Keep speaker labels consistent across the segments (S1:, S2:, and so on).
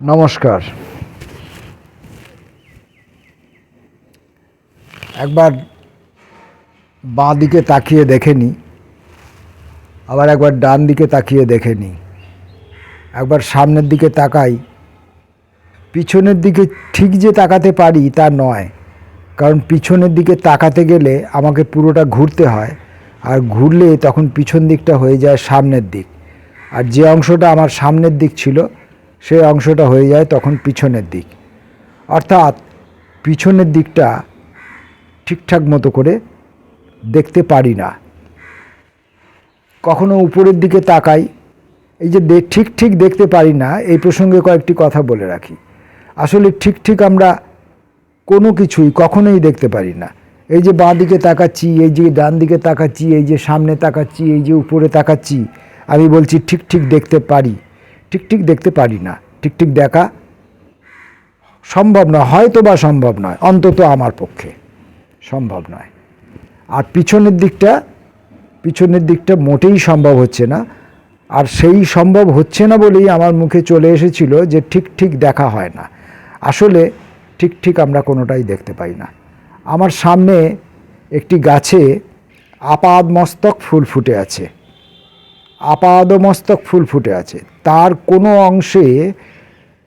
S1: নমস্কার। একবার বাঁ দিকে তাকিয়ে দেখে নি আবার একবার ডান দিকে তাকিয়ে দেখে নি একবার সামনের দিকে তাকাই, পিছনের দিকে ঠিক যে তাকাতে পারি তা নয়, কারণ পিছনের দিকে তাকাতে গেলে আমাকে পুরোটা ঘুরতে হয়, আর ঘুরলে তখন পিছন দিকটা হয়ে যায় সামনের দিক। আর যে অংশটা আমার সামনের দিক ছিল সেই অংশটা হয়ে যায় তখন পিছনের দিক। অর্থাৎ পিছনের দিকটা ঠিকঠাক মতো করে দেখতে পারি না। কখনো উপরের দিকে তাকাই, এই যে ঠিক ঠিক দেখতে পারি না, এই প্রসঙ্গে কয়েকটি কথা বলে রাখি। আসলে ঠিক ঠিক আমরা কোনো কিছুই কখনোই দেখতে পারি না। এই যে বাঁ দিকে তাকাচ্ছি, এই যে ডান দিকে তাকাচ্ছি, এই যে সামনে তাকাচ্ছি, এই যে উপরে তাকাচ্ছি, আমি বলছি ঠিক ঠিক দেখতে পারি। ঠিক দেখতে পারি না। ঠিক দেখা সম্ভব নয়, হয়তো বা সম্ভব নয়, অন্তত আমার পক্ষে সম্ভব নয়। আর পিছনের দিকটা পিছনের দিকটা মোটেই সম্ভব হচ্ছে না। আর সেই সম্ভব হচ্ছে না বলেই আমার মুখে চলে এসেছিল যে ঠিক ঠিক দেখা হয় না। আসলে ঠিক ঠিক আমরা কোনোটাই দেখতে পাই না। আমার সামনে একটি গাছে আপাদ মস্তক ফুল ফুটে আছে। আপাদমস্তক ফুল ফুটে আছে। তার কোনো অংশে,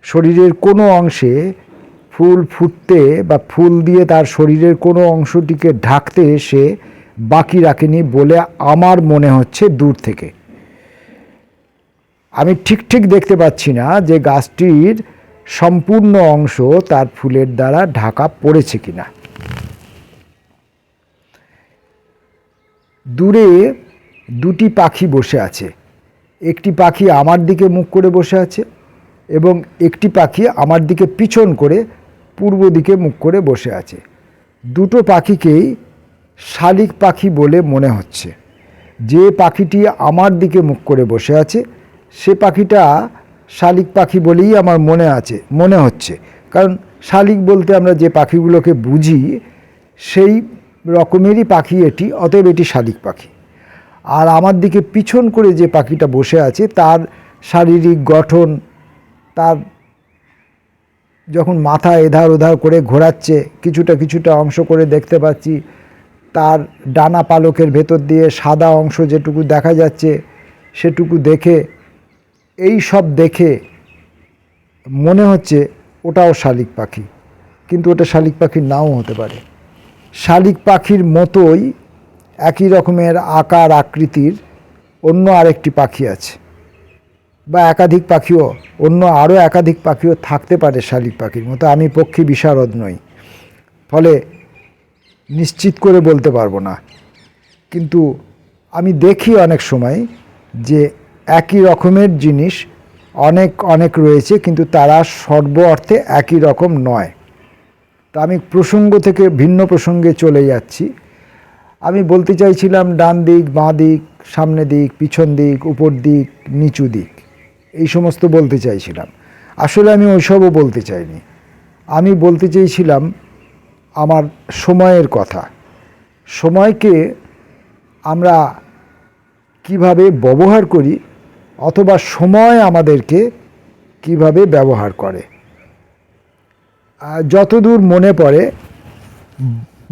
S1: শরীরের কোনো অংশে ফুল ফুটতে বা ফুল দিয়ে তার শরীরের কোনো অংশটিকে ঢাকতে এসে বাকি রাখেনি বলে আমার মনে হচ্ছে দূর থেকে। আমি ঠিক ঠিক দেখতে পাচ্ছি না যে গাছটির সম্পূর্ণ অংশ তার ফুলের দ্বারা ঢাকা পড়েছে কিনা। দূরে দুটি পাখি বসে আছে। একটি পাখি আমার দিকে মুখ করে বসে আছে এবং একটি পাখি আমার দিকে পিছন করে পূর্ব দিকে মুখ করে বসে আছে। দুটো পাখিকেই শালিক পাখি বলে মনে হচ্ছে। যে পাখিটি আমার দিকে মুখ করে বসে আছে, সে পাখিটা শালিক পাখি বলেই আমার মনে আছে, মনে হচ্ছে। কারণ শালিক বলতে আমরা যে পাখিগুলোকে বুঝি, সেই রকমেরই পাখি এটি, অতএব এটি শালিক পাখি। আর আমার দিকে পিছন করে যে পাখিটা বসে আছে, তার শারীরিক গঠন, তার যখন মাথা এধার ওধার করে ঘোরাচ্ছে, কিছুটা কিছুটা অংশ করে দেখতে পাচ্ছি, তার ডানা পালকের ভেতর দিয়ে সাদা অংশ যেটুকু দেখা যাচ্ছে, সেটুকু দেখে, এই সব দেখে মনে হচ্ছে ওটাও শালিক পাখি। কিন্তু ওটা শালিক পাখি নাও হতে পারে। শালিক পাখির মতোই একই রকমের আকার আকৃতির অন্য আরেকটি পাখি আছে। বা একাধিক পাখিও, অন্য আরও একাধিক পাখিও থাকতে পারে শালিক পাখির মতো। আমি পক্ষী বিশারদ নই। ফলে নিশ্চিত করে বলতে পারব না। কিন্তু আমি দেখি অনেক সময় যে একই রকমের জিনিস অনেক অনেক রয়েছে, কিন্তু তারা সর্ব অর্থে একই রকম নয়। তা আমি প্রসঙ্গ থেকে ভিন্ন প্রসঙ্গে চলে যাচ্ছি। আমি বলতে চাইছিলাম ডান দিক, বাঁ দিক, সামনে দিক, পিছন দিক, উপর দিক, নিচু দিক। এই সমস্ত বলতে চাইছিলাম। আসলে আমি ওইসবও বলতে চাইনি। আমি বলতে চেয়েছিলাম আমার সময়ের কথা। সময়কে আমরা কীভাবে ব্যবহার করি অথবা সময় আমাদেরকে কীভাবে ব্যবহার করে। যতদূর মনে পড়ে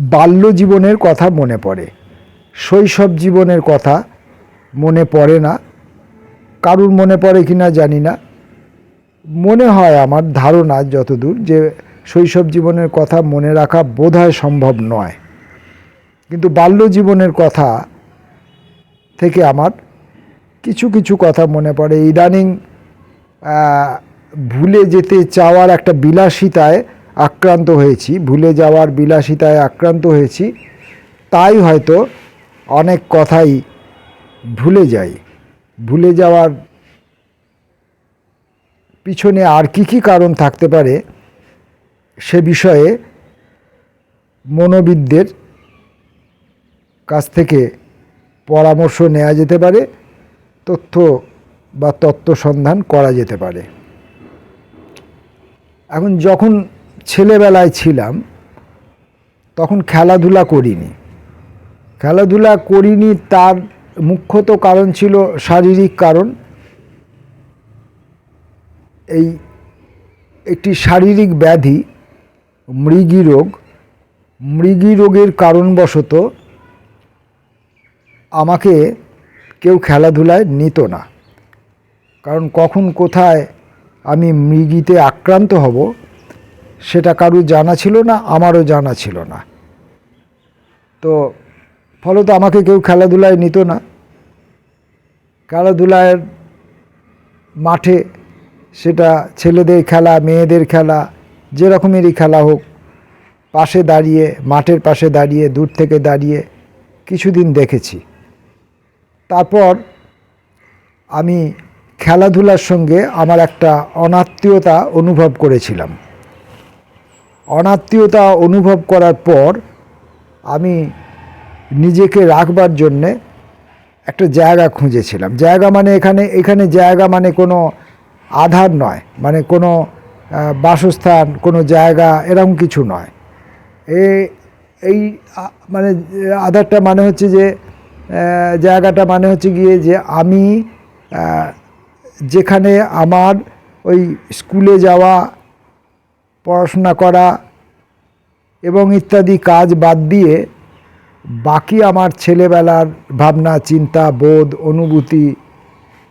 S1: বাল্য জীবনের কথা মনে পড়ে। শৈশব জীবনের কথা মনে পড়ে না। কারুর মনে পড়ে কি না জানি না। মনে হয় আমার ধারণা যতদূর যে শৈশব জীবনের কথা মনে রাখা বোধহয় সম্ভব নয়। কিন্তু বাল্য জীবনের কথা থেকে আমার কিছু কিছু কথা মনে পড়ে। ইদানিং ভুলে যেতে চাওয়ার একটা বিলাসিতায় আক্রান্ত হয়েছি, ভুলে যাওয়ার বিলাসিতায় আক্রান্ত হয়েছি, তাই হয়তো অনেক কথাই ভুলে যাই। ভুলে যাওয়ার পিছনে আর কি কি কারণ থাকতে পারে সে বিষয়ে মনোবিদদের কাছ থেকে পরামর্শ নেওয়া যেতে পারে, তথ্য বা তত্ত্ব সন্ধান করা যেতে পারে। এখন যখন ছেলেবেলায় ছিলাম, তখন খেলাধুলা করিনি। খেলাধুলা করিনি তার মুখ্যত কারণ ছিল শারীরিক কারণ। এই একটি শারীরিক ব্যাধি, মৃগী রোগ। মৃগী রোগের কারণবশত আমাকে কেউ খেলাধুলায় নিত না। কারণ কখন কোথায় আমি মৃগীতে আক্রান্ত হব সেটা কারুর জানা ছিল না, আমারও জানা ছিল না। তো ফলত আমাকে কেউ খেলাধুলায় নিত না। খেলাধুলায় মাঠে সেটা ছেলেদের খেলা, মেয়েদের খেলা যে রকমেরই খেলা হোক, পাশে দাঁড়িয়ে, মাঠের পাশে দাঁড়িয়ে, দূর থেকে দাঁড়িয়ে কিছুদিন দেখেছি। তারপর আমি খেলাধুলার সঙ্গে আমার একটা অনাত্মীয়তা অনুভব করেছিলাম। অনাত্মীয়তা অনুভব করার পর আমি নিজেকে রাখবার জন্যে একটা জায়গা খুঁজেছিলাম। জায়গা মানে এখানে এখানে জায়গা মানে কোনো আধার নয় মানে কোনো বাসস্থান, কোনো জায়গা এরকম কিছু নয়। এ, এই মানে আধারটা মানে হচ্ছে যে জায়গাটা মানে হচ্ছে গিয়ে যে আমি যেখানে আমার ওই স্কুলে যাওয়া পড়াশোনা করা এবং ইত্যাদি কাজ বাদ দিয়ে বাকি আমার ছেলেবেলার ভাবনা, চিন্তা, বোধ, অনুভূতি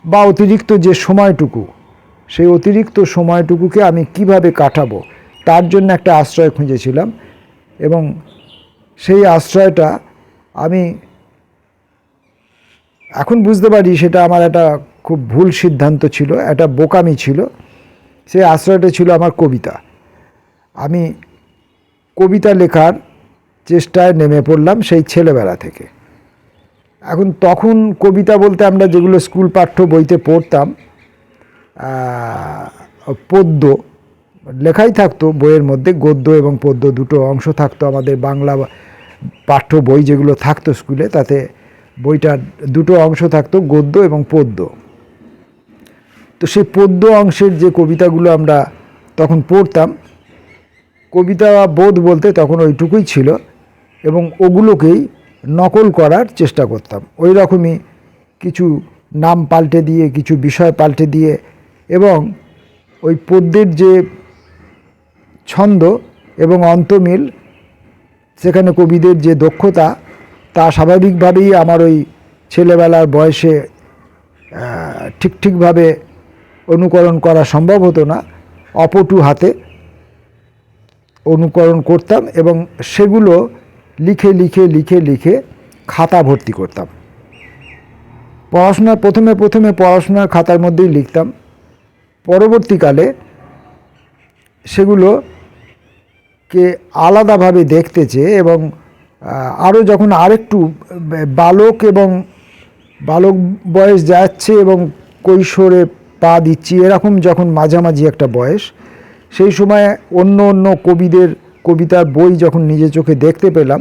S1: বা অতিরিক্ত যে সময়টুকু, সেই অতিরিক্ত সময়টুকুকে আমি কীভাবে কাটাবো, তার জন্য একটা আশ্রয় খুঁজেছিলাম এবং সেই আশ্রয়টা আমি এখন বুঝতে পারি সেটা আমার একটা খুব ভুল সিদ্ধান্ত ছিল, একটা বোকামি ছিল। সেই আশ্রয়টা ছিল আমার কবিতা। আমি কবিতা লেখার চেষ্টায় নেমে পড়লাম সেই ছেলেবেলা থেকে। এখন তখন কবিতা বলতে আমরা যেগুলো স্কুল পাঠ্য বইতে পড়তাম পদ্য, লেখাই থাকতো বইয়ের মধ্যে, গদ্য এবং পদ্য দুটো অংশ থাকতো আমাদের বাংলা পাঠ্য বই যেগুলো থাকতো স্কুলে, তাতে বইটার দুটো অংশ থাকতো গদ্য এবং পদ্য। তো সেই পদ্য অংশের যে কবিতাগুলো আমরা তখন পড়তাম কবিতা বোধ বলতে তখন ওইটুকুই ছিল এবং ওগুলোকেই নকল করার চেষ্টা করতাম। ওই রকমই কিছু নাম পাল্টে দিয়ে, কিছু বিষয় পাল্টে দিয়ে এবং ওই পদ্যের যে ছন্দ এবং অন্তমিল, সেখানে কবিদের যে দক্ষতা, তা স্বাভাবিকভাবেই আমার ওই ছেলেবেলার বয়সে ঠিক ঠিকভাবে অনুকরণ করা সম্ভব হতো না। অপটু হাতে অনুকরণ করতাম এবং সেগুলো লিখে লিখে লিখে লিখে খাতা ভর্তি করতাম। পড়াশোনার প্রথমে প্রথমে পড়াশোনার খাতার মধ্যেই লিখতাম। পরবর্তীকালে সেগুলোকে আলাদাভাবে দেখতে চেয়ে এবং আরও যখন আরেকটু বালক এবং বালক বয়স যাচ্ছে এবং কৈশোরে পা দিচ্ছি, এরকম যখন মাঝামাঝি একটা বয়স সেই সময় অন্য অন্য কবিদের কবিতার বই যখন নিজের চোখে দেখতে পেলাম,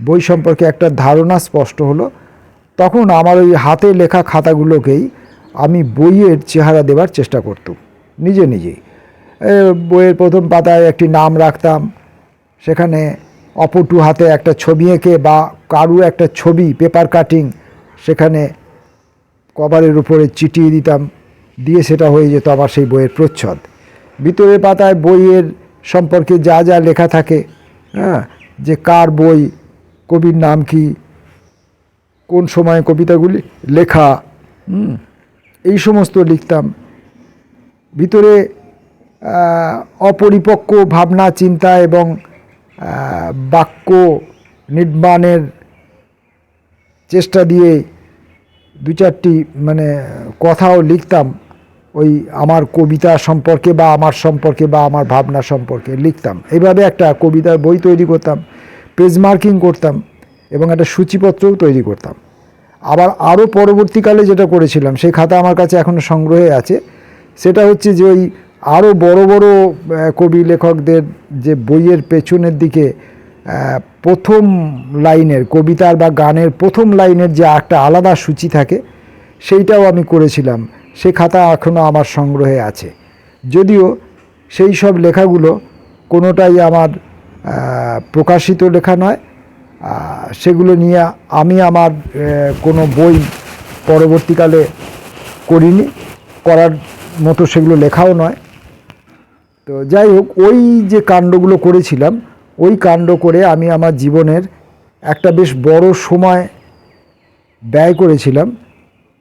S1: বই সম্পর্কে একটা ধারণা স্পষ্ট হলো। তখন আমার ওই হাতে লেখা খাতাগুলোকেই আমি বইয়ের চেহারা দেওয়ার চেষ্টা করতাম, নিজে নিজেই। বইয়ের প্রথম পাতায় একটি নাম রাখতাম, সেখানে অপটু হাতে একটা ছবি এঁকে বা কারু একটা ছবি, পেপার কাটিং, সেখানে কভারের উপরে চিটিয়ে দিতাম, দিয়ে সেটা হয়ে যেত আবার সেই বইয়ের প্রচ্ছদ। ভিতরের পাতায় বইয়ের সম্পর্কে যা যা লেখা থাকে হ্যাঁ? যে কার বই, কবির নাম কি, কোন সময়ে কবিতাগুলি লেখা এই সমস্ত লিখতাম। ভিতরে অপরিপক্ক ভাবনা, চিন্তা এবং বাক্য নির্মাণের চেষ্টা দিয়ে দু চারটি মানে কথাও লিখতাম। ওই আমার কবিতা সম্পর্কে বা আমার সম্পর্কে বা আমার ভাবনা সম্পর্কে লিখতাম। এইভাবে একটা কবিতার বই তৈরি করতাম, পেজ মার্কিং করতাম এবং একটা সূচিপত্রও তৈরি করতাম। আবার আরও পরবর্তীকালে যেটা করেছিলাম, সেই খাতা আমার কাছে এখনও সংগ্রহে আছে। সেটা হচ্ছে যে ওই আরও বড় বড় কবি লেখকদের যে বইয়ের পেছনের দিকে প্রথম লাইনের কবিতার বা গানের প্রথম লাইনের যে একটা আলাদা সূচি থাকে, সেইটাও আমি করেছিলাম। সে খাতা এখনও আমার সংগ্রহে আছে। যদিও সেই সব লেখাগুলো কোনোটাই আমার প্রকাশিত লেখা নয়। সেগুলো নিয়ে আমি আমার কোনো বই পরবর্তীকালে করিনি। করার মতো সেগুলো লেখাও নয়। তো যাই হোক, ওই যে কাণ্ডগুলো করেছিলাম, ওই কাণ্ড করে আমি আমার জীবনের একটা বেশ বড় সময় ব্যয় করেছিলাম।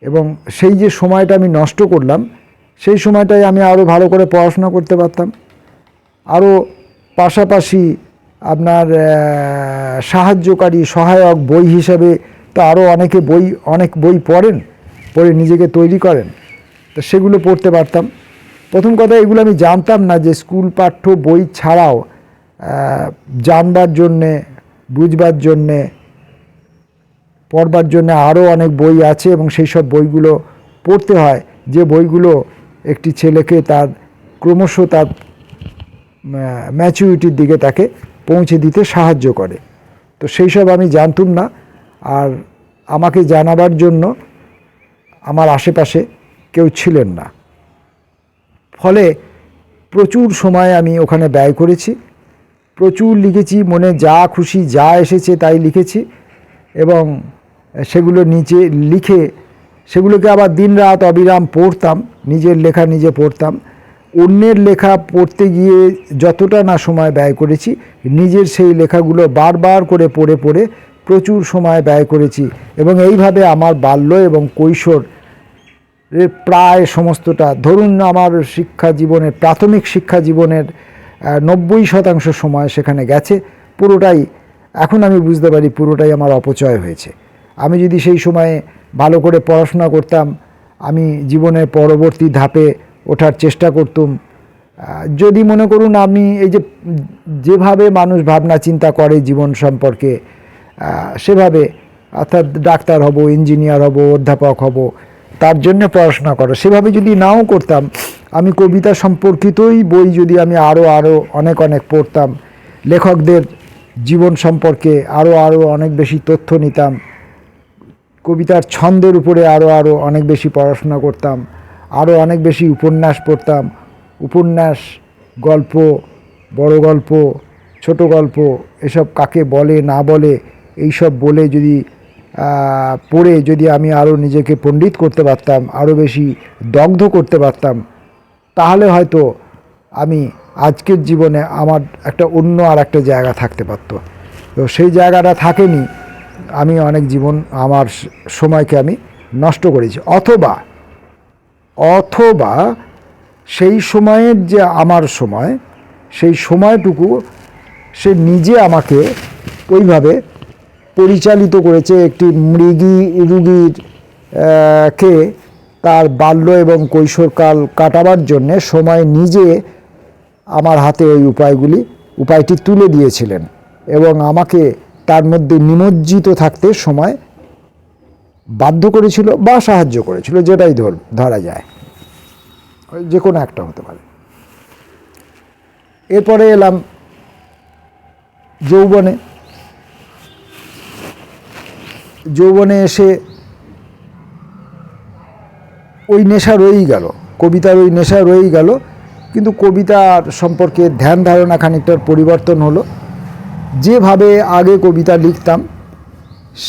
S1: এবং সেই যে সময়টা আমি নষ্ট করলাম, সেই সময়টায় আমি আরও ভালো করে পড়াশোনা করতে পারতাম। আরও পাশাপাশি আপনার সাহায্যকারী সহায়ক বই হিসাবে তো আরও অনেকে বই, অনেক বই পড়েন, পড়ে নিজেকে তৈরি করেন, তো সেগুলো পড়তে পারতাম। প্রথম কথা, এগুলো আমি জানতাম না যে স্কুল পাঠ্য বই ছাড়াও জানবার জন্যে, বুঝবার জন্যে পড়বার জন্য আরও অনেক বই আছে এবং সেই সব বইগুলো পড়তে হয়। যে বইগুলো একটি ছেলেকে তার ক্রমশ তার ম্যাচুরিটির দিকে তাকে পৌঁছে দিতে সাহায্য করে। তো সেই সব আমি জানতুম না। আর আমাকে জানাবার জন্য আমার আশেপাশে কেউ ছিলেন না। ফলে প্রচুর সময় আমি ওখানে ব্যয় করেছি। প্রচুর লিখেছি, মনে যা খুশি যা এসেছে তাই লিখেছি এবং সেগুলো নিচে লিখে, সেগুলোকে আবার দিনরাত অবিরাম পড়তাম, নিজের লেখা নিজে পড়তাম। অন্যের লেখা পড়তে গিয়ে যতটা না সময় ব্যয় করেছি, নিজের সেই লেখাগুলো বারবার করে পড়ে পড়ে প্রচুর সময় ব্যয় করেছি এবং এইভাবে আমার বাল্য এবং কৈশোর প্রায় সমস্তটা, ধরুন আমার শিক্ষা জীবনের, প্রাথমিক শিক্ষা জীবনের নব্বই শতাংশ সময় সেখানে গেছে, পুরোটাই, এখন আমি বুঝতে পারি পুরোটাই আমার অপচয় হয়েছে। আমি যদি সেই সময়ে ভালো করে পড়াশোনা করতাম, আমি জীবনের পরবর্তী ধাপে ওঠার চেষ্টা করতুম। যদি মনে করুন আমি এই যে যেভাবে মানুষ ভাবনা চিন্তা করে জীবন সম্পর্কে সেভাবে অর্থাৎ ডাক্তার হব, ইঞ্জিনিয়ার হব, অধ্যাপক হব, তার জন্য পড়াশোনা করো। সেভাবে যদি নাও করতাম, আমি কবিতা সম্পর্কিতই বই যদি আমি আরও আরও অনেক অনেক পড়তাম, লেখকদের জীবন সম্পর্কে আরও আরও অনেক বেশি তথ্য নিতাম কবিতার ছন্দের উপরে আরও আরও অনেক বেশি পড়াশোনা করতাম আরও অনেক বেশি উপন্যাস পড়তাম। উপন্যাস, গল্প, বড় গল্প, ছোট গল্প, এসব কাকে বলে, না বলে, এইসব বলে যদি পড়ে যদি আমি আরও নিজেকে পণ্ডিত করতে পারতাম আরও বেশি দগ্ধ করতে পারতাম, তাহলে হয়তো আমি আজকের জীবনে আমার একটা অন্য আর একটা জায়গা থাকতে পারতো। তো সেই জায়গাটা থাকেনি। আমি অনেক জীবন আমার সময়কে আমি নষ্ট করেছি। অথবা অথবা সেই সময়ের যে আমার সময়, সেই সময়টুকু সে নিজে আমাকে ওইভাবে পরিচালিত করেছে। একটি মৃগী, রুগীর কে তার বাল্য এবং কৈশোরকাল কাটাবার জন্যে সময় নিজে আমার হাতে ওই উপায়গুলি, উপায়টি তুলে দিয়েছিলেন এবং আমাকে তার মধ্যে নিমজ্জিত থাকতে সময় বাধ্য করেছিল বা সাহায্য করেছিল, যেটাই ধর, ধরা যায়। যে কোনো একটা হতে পারে। এরপরে এলাম যৌবনে। যৌবনে এসে ওই নেশা রয়েই গেল, কবিতার ওই নেশা রয়েই গেল, কিন্তু কবিতার সম্পর্কে ধ্যান ধারণা খানিকটার পরিবর্তন হলো। যেভাবে আগে কবিতা লিখতাম,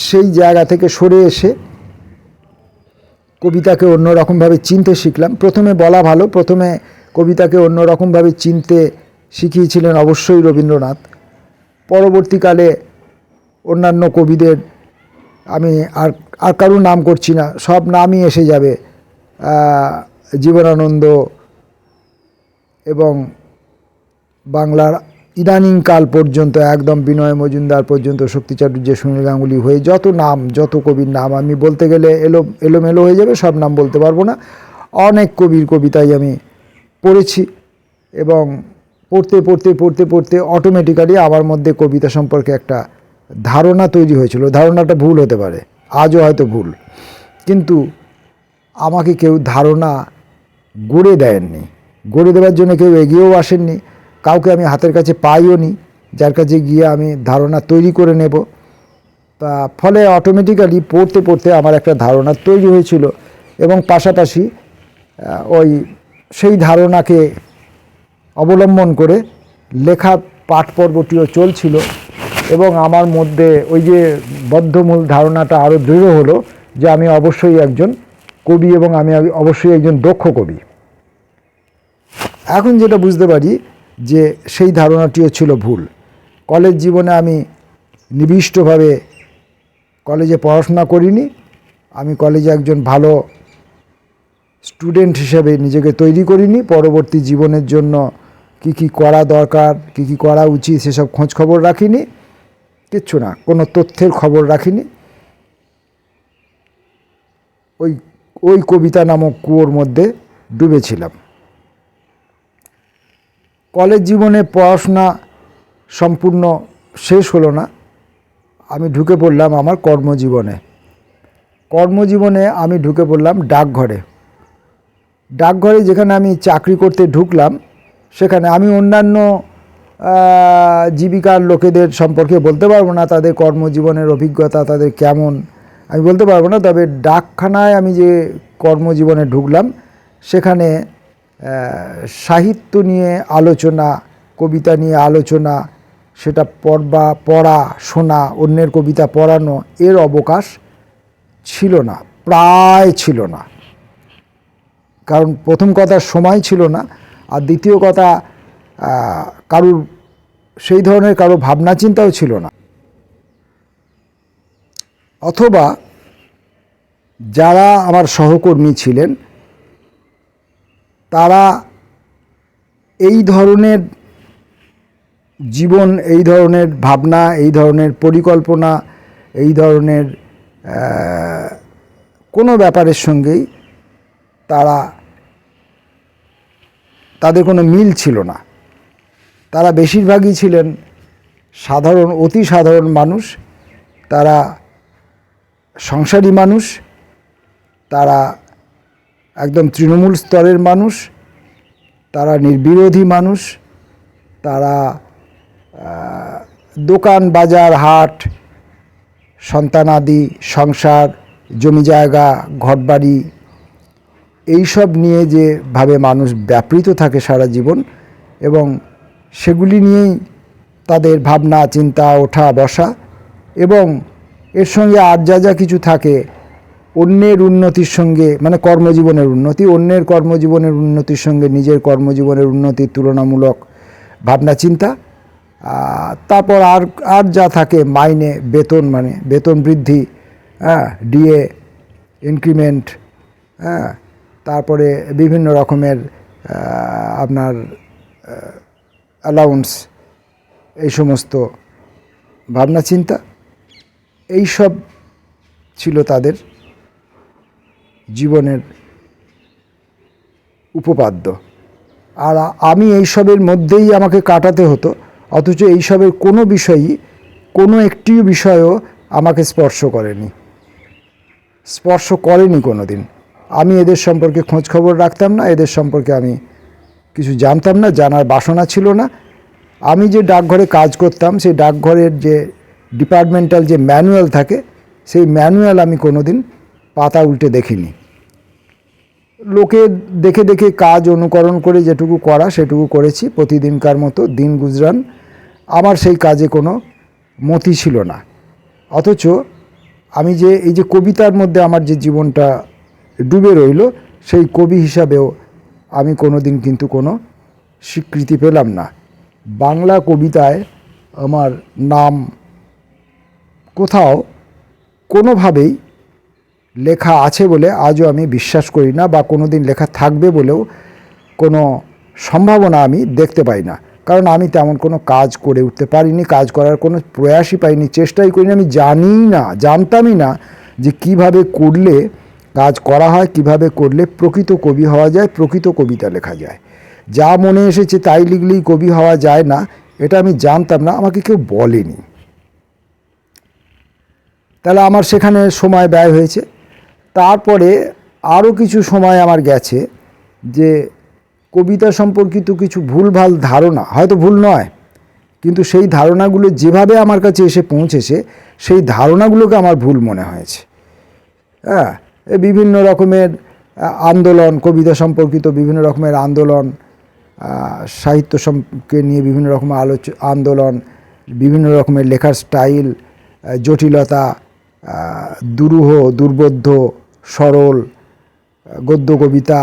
S1: সেই জায়গা থেকে সরে এসে কবিতাকে অন্যরকমভাবে চিনতে শিখলাম। প্রথমে বলা ভালো, প্রথমে কবিতাকে অন্যরকমভাবে চিনতে শিখিয়েছিলেন অবশ্যই রবীন্দ্রনাথ। পরবর্তীকালে অন্যান্য কবিদের আমি আর আর কারুর নাম করছি না, সব নামই এসে যাবে। জীবনানন্দ এবং বাংলার ইদানিং কাল পর্যন্ত একদম বিনয় মজুমদার পর্যন্ত শক্তি চাটুর্য সুনীল গাঙ্গুলি হয়ে যত নাম, যত কবির নাম, আমি বলতে গেলে এলো, এলোমেলো হয়ে যাবে, সব নাম বলতে পারব না। অনেক কবির কবিতাই আমি পড়েছি এবং পড়তে পড়তে পড়তে পড়তে অটোমেটিক্যালি আমার মধ্যে কবিতা সম্পর্কে একটা ধারণা তৈরি হয়েছিল। ধারণাটা ভুল হতে পারে, আজও হয়তো ভুল। কিন্তু আমাকে কেউ ধারণা গড়ে দেননি গড়ে দেওয়ার জন্য কেউ এগিয়েও আসেননি। কাউকে আমি হাতের কাছে পাইও নি, যার কাছে গিয়ে আমি ধারণা তৈরি করে নেব। তা ফলে অটোমেটিক্যালি পড়তে পড়তে আমার একটা ধারণা তৈরি হয়েছিল এবং পাশাপাশি ওই সেই ধারণাকে অবলম্বন করে লেখা পাঠ পর্বটিও চলছিল এবং আমার মধ্যে ওই যে বদ্ধমূল ধারণাটা আরও দৃঢ় হলো যে আমি অবশ্যই একজন কবি এবং আমি অবশ্যই একজন দক্ষ কবি। এখন যেটা বুঝতে পারি যে সেই ধারণাটিও ছিল ভুল। কলেজ জীবনে আমি নিবিষ্টভাবে কলেজে পড়াশোনা করিনি। আমি কলেজে একজন ভালো স্টুডেন্ট হিসেবে নিজেকে তৈরি করিনি। পরবর্তী জীবনের জন্য কি কি করা দরকার, কি কি করা উচিত সেসব খোঁজ খবর রাখিনি। কিচ্ছু না, কোনো তথ্যের খবর রাখিনি। ওই ওই কবিতা নামক কুয়োর মধ্যে ডুবেছিলাম। কলেজ জীবনে পড়াশোনা সম্পূর্ণ শেষ হলো না। আমি ঢুকে পড়লাম আমার কর্মজীবনে। কর্মজীবনে আমি ঢুকে পড়লাম ডাকঘরে। ডাকঘরে যেখানে আমি চাকরি করতে ঢুকলাম, সেখানে আমি অন্যান্য জীবিকার লোকেদের সম্পর্কে বলতে পারব না, তাদের কর্মজীবনের অভিজ্ঞতা, তাদের কেমন, আমি বলতে পারব না। তবে ডাকখানায় আমি যে কর্মজীবনে ঢুকলাম, সেখানে সাহিত্য নিয়ে আলোচনা, কবিতা নিয়ে আলোচনা, সেটা পড়বা, পড়া, শোনা, অন্যের কবিতা পড়ানো, এর অবকাশ ছিল না, প্রায় ছিল না। কারণ প্রথম কথা সময় ছিল না, আর দ্বিতীয় কথা কারুর, সেই ধরনের কারও ভাবনা চিন্তাও ছিল না। অথবা যারা আমার সহকর্মী ছিলেন তারা এই ধরনের জীবন, এই ধরনের ভাবনা, এই ধরনের পরিকল্পনা, এই ধরনের কোনো ব্যাপারের সঙ্গেই তারা, তাদের কোনো মিল ছিল না। তারা বেশিরভাগই ছিলেন সাধারণ, অতি সাধারণ মানুষ। তারা সংসারী মানুষ। তারা একদম তৃণমূল স্তরের মানুষ, তারা নির্বিরোধী মানুষ, তারা দোকান, বাজার, হাট সন্তানাদি সংসার, জমি জায়গা, ঘরবাড়ি, এইসব নিয়ে যেভাবে মানুষ ব্যাপৃত থাকে সারা জীবন এবং সেগুলি নিয়েই তাদের ভাবনা, চিন্তা, ওঠা, বসা এবং এর সঙ্গে আর যা যা কিছু থাকে অন্যের উন্নতির সঙ্গে মানে কর্মজীবনের উন্নতি, অন্যের কর্মজীবনের উন্নতির সঙ্গে নিজের কর্মজীবনের উন্নতির তুলনামূলক ভাবনা, চিন্তা তারপর আর আর যা থাকে মাইনে, বেতন মানে বেতন বৃদ্ধি হ্যাঁ ডিএ, ইনক্রিমেন্ট হ্যাঁ তারপরে বিভিন্ন রকমের আপনার অ্যালাউন্স এই সমস্ত ভাবনা, চিন্তা, এই সব ছিল তাদের জীবনের উপপাদ্য। আর আমি এইসবের মধ্যেই আমাকে কাটাতে হতো, অথচ এইসবের কোনো বিষয়ই, কোনো একটি বিষয়ও আমাকে স্পর্শ করেনি। স্পর্শ করেনি কোনো দিন আমি এদের সম্পর্কে খোঁজ খবর রাখতাম না, এদের সম্পর্কে আমি কিছু জানতাম না, জানার বাসনা ছিল না। আমি যে ডাকঘরে কাজ করতাম, সেই ডাকঘরের যে ডিপার্টমেন্টাল যে ম্যানুয়াল থাকে, সেই ম্যানুয়াল আমি কোনো দিন পাতা উল্টে দেখিনি। লোকে দেখে দেখে কাজ অনুকরণ করে যেটুকু করা সেটুকু করেছি। প্রতিদিনকার মতো দিন গুজরান। আমার সেই কাজে কোনো মতি ছিল না। অথচ আমি যে এই যে কবিতার মধ্যে আমার যে জীবনটা ডুবে রইল, সেই কবি হিসাবেও আমি কোনো দিন কিন্তু কোনো স্বীকৃতি পেলাম না। বাংলা কবিতায় আমার নাম কোথাও কোনোভাবেই লেখা আছে বলে আজও আমি বিশ্বাস করি না বা কোনো দিন লেখা থাকবে বলেও কোনো সম্ভাবনা আমি দেখতে পাই না। কারণ আমি তেমন কোনো কাজ করে উঠতে পারিনি, কাজ করার কোনো প্রয়াসই পাইনি, চেষ্টাই করিনি, আমি জানিই না, জানতামই না যে কীভাবে করলে কাজ করা হয়, কীভাবে করলে প্রকৃত কবি হওয়া যায়, প্রকৃত কবিতা লেখা যায়। যা মনে এসেছে তাই লিখলেই কবি হওয়া যায় না, এটা আমি জানতাম না, আমাকে কেউ বলেনি। তাহলে আমার সেখানে সময় ব্যয় হয়েছে। তারপরে আরও কিছু সময় আমার গেছে যে কবিতা সম্পর্কিত কিছু ভুলভাল ধারণা, হয়তো ভুল নয়, কিন্তু সেই ধারণাগুলো যেভাবে আমার কাছে এসে পৌঁছেছে, সেই ধারণাগুলোকে আমার ভুল মনে হয়েছে। হ্যাঁ বিভিন্ন রকমের আন্দোলন, কবিতা সম্পর্কিত বিভিন্ন রকমের আন্দোলন সাহিত্য সম্পর্কে নিয়ে বিভিন্ন রকমের আলোচ, আন্দোলন, বিভিন্ন রকমের লেখার স্টাইল জটিলতা দুরূহ, দুর্বোধ্য সরল গদ্য কবিতা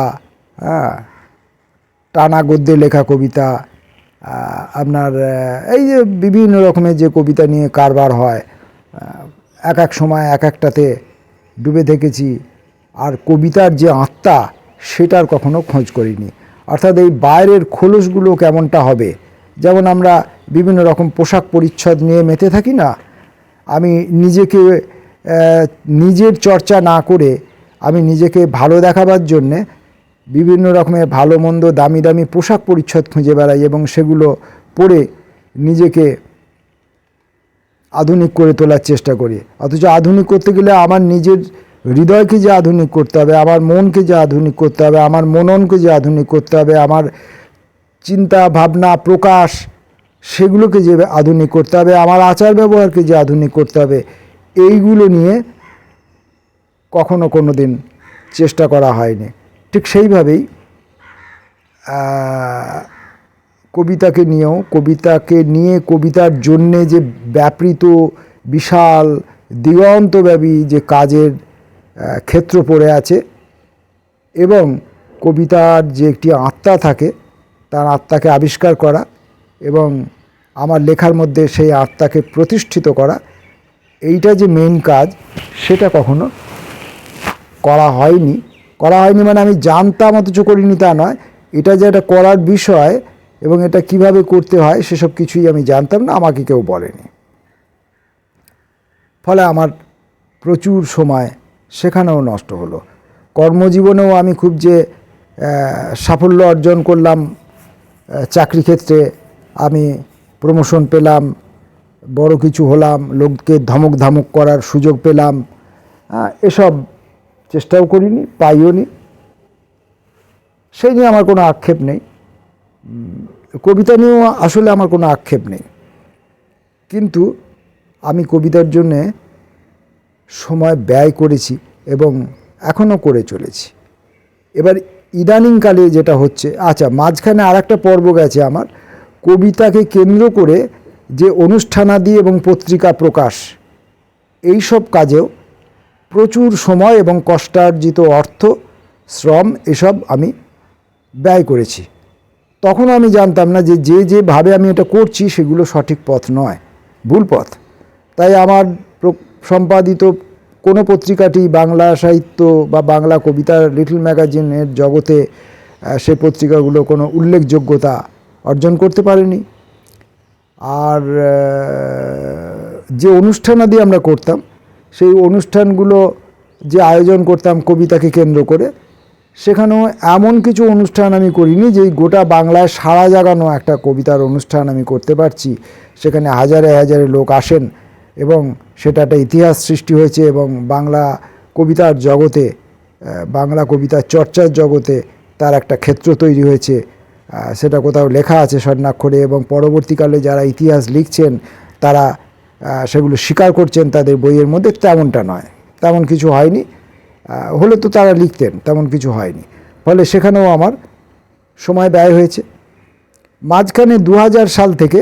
S1: হ্যাঁ টানা গদ্যে লেখা কবিতা আপনার এই যে বিভিন্ন রকমের যে কবিতা নিয়ে কারবার হয় এক এক সময় এক একটাতে ডুবে থেকেছি, আর কবিতার যে আত্মা সেটার কখনো খোঁজ করিনি। অর্থাৎ এই বাইরের খোলসগুলো কেমনটা হবে? যেমন আমরা বিভিন্ন রকম পোশাক পরিচ্ছদ নিয়ে মেতে থাকি না, আমি নিজেকে নিজের চর্চা না করে আমি নিজেকে ভালো দেখাবার জন্যে বিভিন্ন রকমের ভালো মন্দ দামি দামি পোশাক পরিচ্ছদ খুঁজে বেড়াই এবং সেগুলো পরে নিজেকে আধুনিক করে তোলার চেষ্টা করি। অথচ আধুনিক করতে গেলে আমার নিজের হৃদয়কে যে আধুনিক করতে হবে, আমার মনকে যে আধুনিক করতে হবে, আমার মননকে যে আধুনিক করতে হবে, আমার চিন্তা, ভাবনা, প্রকাশ, সেগুলোকে যে আধুনিক করতে হবে, আমার আচার ব্যবহারকে যে আধুনিক করতে হবে এইগুলো নিয়ে কখনো কোনো দিন চেষ্টা করা হয়নি। ঠিক সেইভাবেই কবিতাকে নিয়েও, কবিতাকে নিয়ে, কবিতার জন্যে যে ব্যাপৃত, বিশাল, দিগন্তব্যাপী যে কাজের ক্ষেত্র পড়ে আছে এবং কবিতার যে একটি আত্মা থাকে, তার আত্মাকে আবিষ্কার করা এবং আমার লেখার মধ্যে সেই আত্মাকে প্রতিষ্ঠিত করা এইটা যে মেন কাজ, সেটা কখনো করা হয়নি। করা হয়নি মানে আমি জানতাম অথচ করিনি তা নয়। এটা যে একটা করার বিষয় এবং এটা কীভাবে করতে হয়, সেসব কিছুই আমি জানতাম না, আমাকে কেউ বলেনি। ফলে আমার প্রচুর সময় সেখানেও নষ্ট হলো। কর্মজীবনেও আমি খুব যে সাফল্য অর্জন করলাম চাকরি ক্ষেত্রে আমি প্রমোশন পেলাম বড় কিছু হলাম, লোককে ধমক ধমক করার সুযোগ পেলাম। এসব চেষ্টাও করিনি, পাইও নি। সেই নিয়ে আমার কোনো আক্ষেপ নেই। কবিতা নিয়েও আসলে আমার কোনো আক্ষেপ নেই। কিন্তু আমি কবিতার জন্যে সময় ব্যয় করেছি এবং এখনও করে চলেছি। এবার ইদানিংকালে যেটা হচ্ছে আচ্ছা মাঝখানে আর একটা পর্ব গেছে আমার। কবিতাকে কেন্দ্র করে যে অনুষ্ঠানাদি এবং পত্রিকা প্রকাশ এই সব কাজেও প্রচুর সময় এবং কষ্টার্জিত অর্থ, শ্রম এসব আমি ব্যয় করেছি। তখন আমি জানতাম না যে যে যেভাবে আমি এটা করছি সেগুলো সঠিক পথ নয়, ভুল পথ। তাই আমার সম্পাদিত কোনো পত্রিকাটি বাংলা সাহিত্য বা বাংলা কবিতার লিটল ম্যাগাজিনের জগতে সে পত্রিকাগুলো কোনো উল্লেখযোগ্যতা অর্জন করতে পারেনি। আর যে অনুষ্ঠানাদি আমরা করতাম, সেই অনুষ্ঠানগুলো যে আয়োজন করতাম কবিতাকে কেন্দ্র করে, সেখানেও এমন কিছু অনুষ্ঠান আমি করিনি যে এই গোটা বাংলায় সারা জাগানো একটা কবিতার অনুষ্ঠান আমি করতে পারছি। সেখানে হাজারে হাজারে লোক আসেন এবং সেটা একটা ইতিহাস সৃষ্টি হয়েছে এবং বাংলা কবিতার জগতে বাংলা কবিতার চর্চার জগতে তার একটা ক্ষেত্র তৈরি হয়েছে। সেটা কোথাও লেখা আছে স্বর্ণাক্ষরে এবং পরবর্তীকালে যারা ইতিহাস লিখছেন, তারা সেগুলো স্বীকার করছেন, তাদের বইয়ের মধ্যে তেমনটা নয়। তেমন কিছু হয়নি। হলে তো তারা লিখতেন, তেমন কিছু হয়নি। ফলে সেখানেও আমার সময় ব্যয় হয়েছে। মাঝখানে দু হাজার সাল থেকে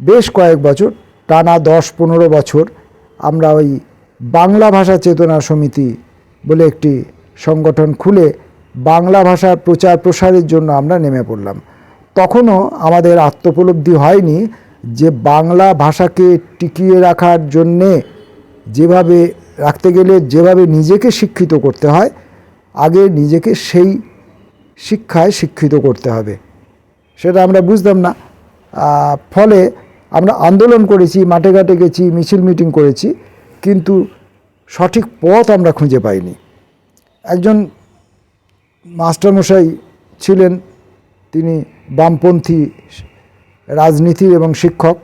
S1: বেশ কয়েক বছর, টানা দশ পনেরো বছর, আমরা ওই বাংলা ভাষা চেতনা সমিতি বলে একটি সংগঠন খুলে বাংলা ভাষার প্রচার প্রসারের জন্য আমরা নেমে পড়লাম। তখনও আমাদের আত্মোপলব্ধি হয়নি যে বাংলা ভাষাকে টিকিয়ে রাখার জন্যে যেভাবে রাখতে গেলে যেভাবে নিজেকে শিক্ষিত করতে হয়, আগে নিজেকে সেই শিক্ষায় শিক্ষিত করতে হবে। সেটা আমরা বুঝতাম না। ফলে আমরা আন্দোলন করেছি, মাঠে ঘাটে গেছি, মিছিল মিটিং করেছি, কিন্তু সঠিক পথ আমরা খুঁজে পাইনি। একজন মাস্টারমশাই ছিলেন, তিনি বামপন্থী রাজনীতি এবং শিক্ষক।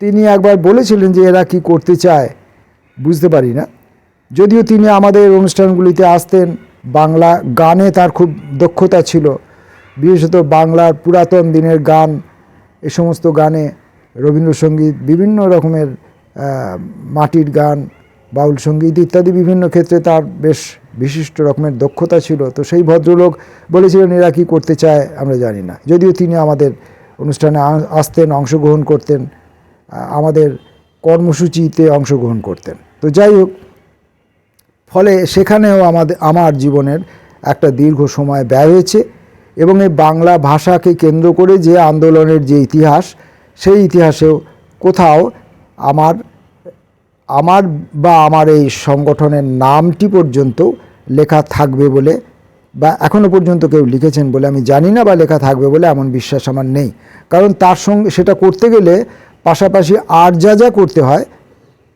S1: তিনি একবার বলেছিলেন যে এরা কি করতে চায়, বুঝতে পারি না। যদিও তিনি আমাদের অনুষ্ঠানগুলিতে আসতেন, বাংলা গানে তার খুব দক্ষতা ছিল। বিশেষত বাংলার পুরাতন দিনের গান, এ সমস্ত গানে রবীন্দ্রসঙ্গীত, বিভিন্ন রকমের মাটির গান, বাউল সংগীত ইত্যাদি বিভিন্ন ক্ষেত্রে তার বেশ বিশিষ্ট রকমের দক্ষতা ছিল, তো সেই ভদ্রলোক বলেছিলেন, এরা কী করতে চায় আমরা জানি না। যদিও তিনি আমাদের অনুষ্ঠানে আসতেন, অংশগ্রহণ করতেন আমাদের কর্মসূচিতে অংশগ্রহণ করতেন। তো যাই হোক, ফলে সেখানেও আমাদের, আমার জীবনের একটা দীর্ঘ সময় ব্যয় হয়েছে এবং এই বাংলা ভাষাকে কেন্দ্র করে যে আন্দোলনের যে ইতিহাস, সেই ইতিহাসেও কোথাও আমার আমার বা আমার এই সংগঠনের নামটি পর্যন্ত লেখা থাকবে বলে বা এখনও পর্যন্ত কেউ লিখেছেন বলে আমি জানি না বা লেখা থাকবে বলে এমন বিশ্বাস আমার নেই। কারণ তার সঙ্গে সেটা করতে গেলে পাশাপাশি আর যা যা করতে হয়,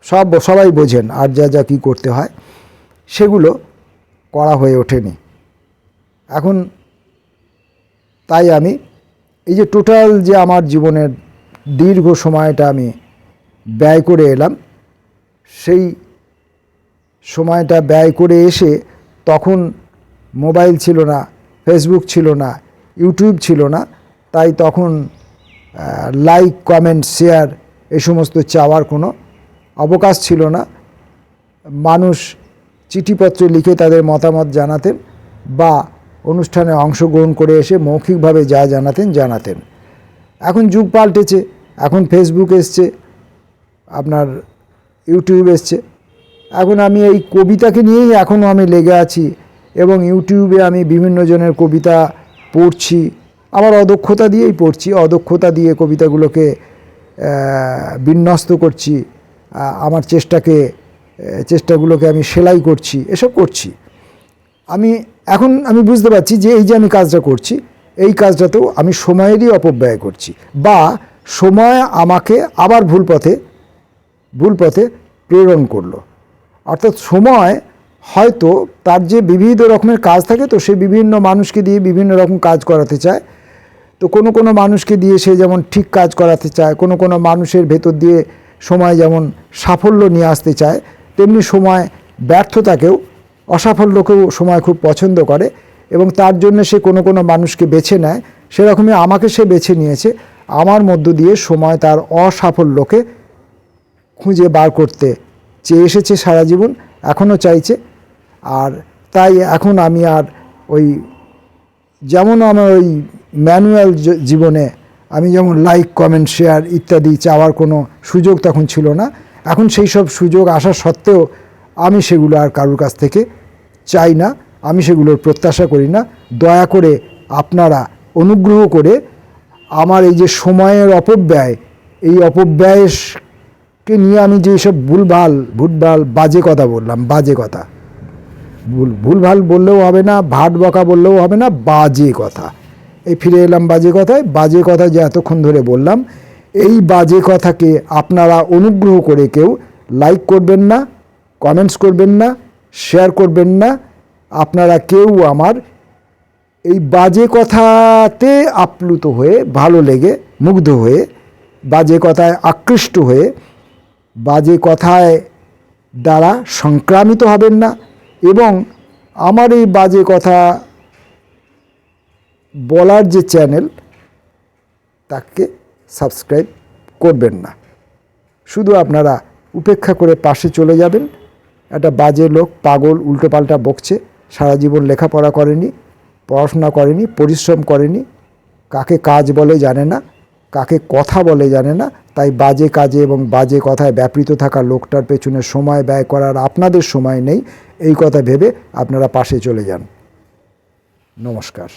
S1: সব সবাই বোঝেন আর যা যা কী করতে হয়, সেগুলো করা হয়ে ওঠেনি। এখন তাই আমি এই যে টোটাল যে আমার জীবনের দীর্ঘ সময়টা আমি ব্যয় করে এলাম সেই সময়টা ব্যয় করে এসে তখন মোবাইল ছিল না ফেসবুক ছিল না ইউটিউব ছিল না। তাই তখন লাইক কমেন্ট শেয়ার এই সমস্ত চাওয়ার কোনো অবকাশ ছিল না। মানুষ চিঠিপত্র লিখে তাদের মতামত জানাতেন বা অনুষ্ঠানে অংশগ্রহণ করে এসে মৌখিকভাবে যা জানাতেন জানাতেন। এখন যুগ পাল্টেছে, এখন ফেসবুক এসছে, আপনার ইউটিউব এসছে। এখন আমি এই কবিতাকে নিয়েই এখনও আমি লেগে আছি এবং ইউটিউবে আমি বিভিন্ন জনের কবিতা পড়ছি। আমার অদক্ষতা দিয়েই পড়ছি, অদক্ষতা দিয়ে কবিতাগুলোকে বিন্যস্ত করছি আমার চেষ্টাকে চেষ্টাগুলোকে আমি সেলাই করছি, এসব করছি। আমি এখন আমি বুঝতে পারছি যে এই যে আমি কাজটা করছি, এই কাজটাতেও আমি সময়েরই অপব্যয় করছি বা সময় আমাকে আবার ভুল পথে ভুল পথে প্রেরণ করল। অর্থাৎ সময় হয়তো তার যে বিবিধ রকমের কাজ থাকে তো সে বিভিন্ন মানুষকে দিয়ে বিভিন্ন রকম কাজ করাতে চায়। তো কোনো কোনো মানুষকে দিয়ে সে যেমন ঠিক কাজ করাতে চায়, কোনো কোনো মানুষের ভেতর দিয়ে সময় যেমন সাফল্য নিয়ে আসতে চায়, তেমনি সময় ব্যর্থতাকেও, অসাফল্যকেও সময় খুব পছন্দ করে এবং তার জন্য সে কোনো কোনো মানুষকে বেছে নেয়। সেরকমই আমাকে সে বেছে নিয়েছে। আমার মধ্য দিয়ে সময় তার অসাফল্যকে খুঁজে বার করতে। চেয়ে এসেছে সারা জীবন, এখনও চাইছে। আর তাই এখন আমি আর ওই যেমন আমার ওই ম্যানুয়াল জীবনে আমি যেমন লাইক কমেন্ট শেয়ার ইত্যাদি চাওয়ার কোনো সুযোগ তখন ছিল না। এখন সেই সব সুযোগ আসা সত্ত্বেও আমি সেগুলো আর কারোর কাছ থেকে চাই না। আমি সেগুলোর প্রত্যাশা করি না। দয়া করে আপনারা অনুগ্রহ করে আমার এই যে সময়ের অপব্যয়, এই অপব্যয়কে নিয়ে আমি যে সব ভুলভাল ভুলভাল বাজে কথা বললাম, বাজে কথা। ভুল, ভুলভাল বললেও হবে না, ভাট বকা বললেও হবে না, বাজে কথা। এই ফিরে এলাম বাজে কথায়, বাজে কথা যে এতক্ষণ ধরে বললাম, এই বাজে কথাকে আপনারা অনুগ্রহ করে কেউ লাইক করবেন না, কমেন্টস করবেন না, শেয়ার করবেন না, আপনারা কেউ আমার এই বাজে কথাতে আপ্লুত হয়ে, ভালো লেগে, মুগ্ধ হয়ে, বাজে কথায় আকৃষ্ট হয়ে বাজে কথায় দ্বারা সংক্রামিত হবেন না এবং আমার এই বাজে কথা বলার যে চ্যানেল, তাকে সাবস্ক্রাইব করবেন না। শুধু আপনারা উপেক্ষা করে পাশে চলে যাবেন। একটা বাজে লোক পাগল উল্টোপাল্টা বকছে, সারা জীবন লেখাপড়া করেনি, পড়াশোনা করেনি, পরিশ্রম করেনি, কাকে কাজ বলে জানে না। কাকে কথা বলে জানে না, তাই বাজে কাজে এবং বাজে কথায় ব্যাপৃত থাকা লোকটার পেছনে সময় ব্যয় করার আপনাদের সময় নেই। এই কথা ভেবে আপনারা পাশে চলে যান। নমস্কার।